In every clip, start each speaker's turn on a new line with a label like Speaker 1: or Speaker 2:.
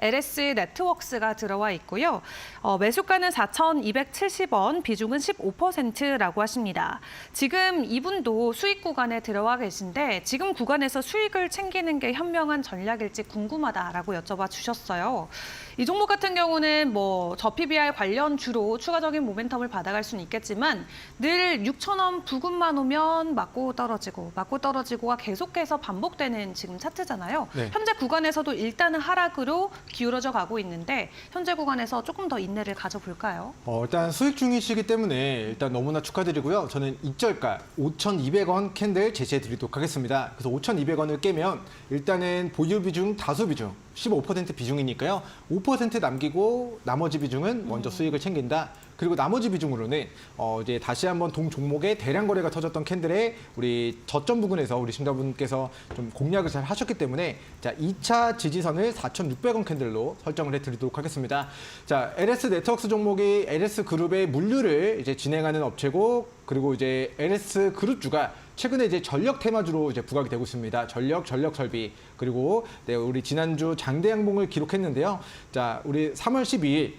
Speaker 1: LS 네트워크스가 들어와 있고요. 어, 매수가는 4,270원, 비중은 15%라고 하십니다. 지금 이분도 수익 구간에 들어와 계신데 지금 구간에서 수익을 챙기는 게 현명한 전략일지 궁금하다라고 여쭤봐 주셨어요. 이 종목 같은 경우는 뭐 저PBR 관련 주로 추가적인 모멘텀을 받아갈 수는 있겠지만 늘 6천 원 부근만 오면 맞고 떨어지고 맞고 떨어지고가 계속해서 반복되는 지금 차트잖아요.
Speaker 2: 네.
Speaker 1: 현재 구간에서도 일단은 하락으로 기울어져 가고 있는데 현재 구간에서 조금 더 인내를 가져볼까요?
Speaker 2: 어, 일단 수익 중이시기 때문에 일단 너무나 축하드리고요. 저는 익절가 5,200원 캔들 제시해 드리도록 하겠습니다. 그래서 5,200원을 깨면 일단은 보유 비중, 다수 비중 15% 비중이니까요. 5% 남기고 나머지 비중은 먼저 수익을 챙긴다. 그리고 나머지 비중으로는 어 이제 다시 한번 동 종목의 대량 거래가 터졌던 캔들에 우리 저점 부근에서 우리 신자분께서 좀 공략을 잘 하셨기 때문에 자 2차 지지선을 4,600원 캔들로 설정을 해드리도록 하겠습니다. 자 LS 네트워크스 종목이 LS 그룹의 물류를 이제 진행하는 업체고 그리고 이제 LS 그룹주가 최근에 이제 전력 테마주로 이제 부각이 되고 있습니다. 전력, 전력 설비 그리고 네, 우리 지난주 장대 양봉을 기록했는데요. 자 우리 3월 12일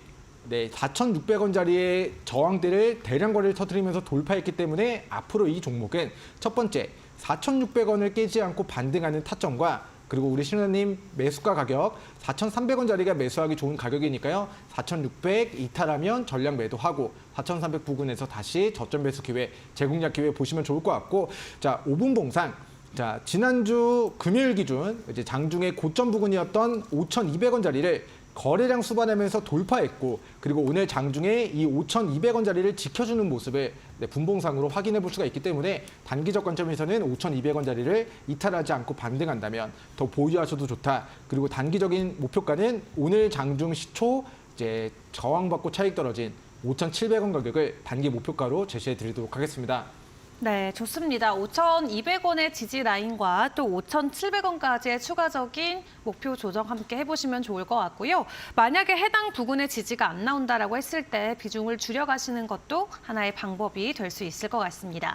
Speaker 2: 네, 4,600원짜리의 저항대를 대량 거래를 터뜨리면서 돌파했기 때문에 앞으로 이 종목은 첫 번째 4,600원을 깨지 않고 반등하는 타점과 그리고 우리 신우님 매수가 가격 4,300원짜리가 매수하기 좋은 가격이니까요. 4,600 이탈하면 전량 매도하고 4,300 부근에서 다시 저점 매수 기회, 재공략 기회 보시면 좋을 것 같고 자, 5분 봉상 자, 지난주 금요일 기준 이제 장중의 고점 부근이었던 5,200원짜리를 거래량 수반하면서 돌파했고 그리고 오늘 장중에 이 5,200원짜리를 지켜주는 모습을 네, 분봉상으로 확인해 볼 수가 있기 때문에 단기적 관점에서는 5,200원짜리를 이탈하지 않고 반등한다면 더 보유하셔도 좋다. 그리고 단기적인 목표가는 오늘 장중 시초 이제 저항받고 차익 떨어진 5,700원 가격을 단기 목표가로 제시해 드리도록 하겠습니다.
Speaker 1: 네, 좋습니다. 5,200원의 지지 라인과 또 5,700원까지의 추가적인 목표 조정 함께 해보시면 좋을 것 같고요. 만약에 해당 부근의 지지가 안 나온다라고 했을 때 비중을 줄여가시는 것도 하나의 방법이 될 수 있을 것 같습니다.